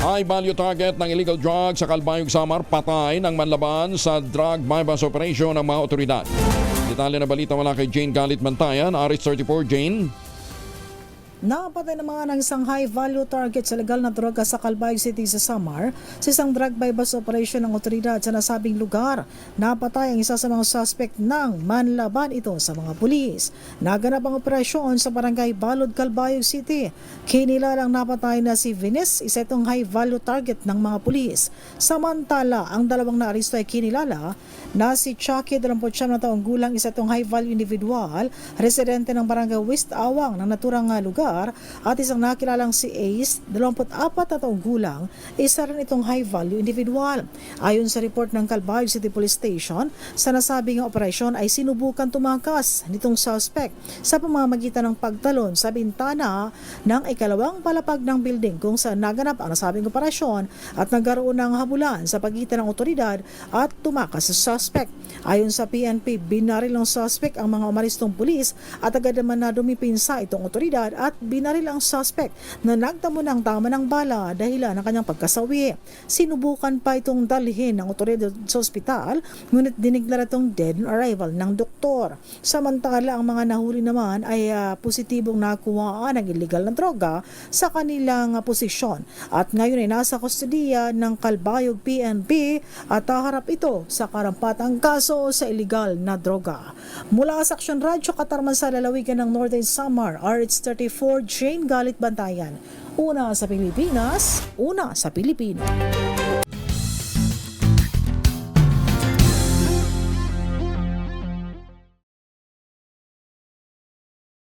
High value target ng illegal drugs sa Calbayog Samar patay ng manlaban sa drug bypass operation ng mga otoridad. Detalye na balita mula kay Jane Galit Mantayan, RH34 Jane. Napatay ng mga ng isang high-value target sa legal na droga sa Calbayog City sa Samar sa isang drug bypass operation ng otoridad sa nasabing lugar. Napatay ang isa sa mga suspect ng manlaban ito sa mga pulis. Naganap ang operasyon sa barangay Balod, Calbayog City. Kinilalang napatay na si Venice, isa itong high-value target ng mga pulis. Samantala, ang dalawang naaresto ay kinilala na si Chucky, 29 na taong gulang, isa itong high-value individual, residente ng barangay West Awang ng naturang nga lugar at isang nakilalang si Ace, 24 na taong gulang, isa rin itong high-value individual. Ayon sa report ng Calbayog City Police Station, sa nasabing operasyon ay sinubukan tumakas nitong suspect sa pamamagitan ng pagtalon sa bintana ng ikalawang palapag ng building kung saan naganap ang nasabing operasyon at nagkaroon ng habulan sa pagitan ng otoridad at tumakas sa suspect. Ayon sa PNP, binaril ng suspect ang mga umaristong pulis at agad naman na dumipinsa itong otoridad at binaril ang suspect na nagtamo ng tama ng bala dahilan ng kanyang pagkasawi. Sinubukan pa itong dalhin ng otoridad sa ospital ngunit diniglara itong dead on arrival ng doktor. Samantala ang mga nahuli naman ay ah, positibong nakuhaan ng illegal na droga sa kanilang ah, posisyon at ngayon ay nasa kustodiya ng Kalbayog PNP at haharap ito sa karampatang kaso sa illegal na droga. Mula sa Action Radyo Katarman sa lalawigan ng Northern Samar, RH34 Jane Galit Bantayan. Una sa Pilipinas, una sa Pilipino.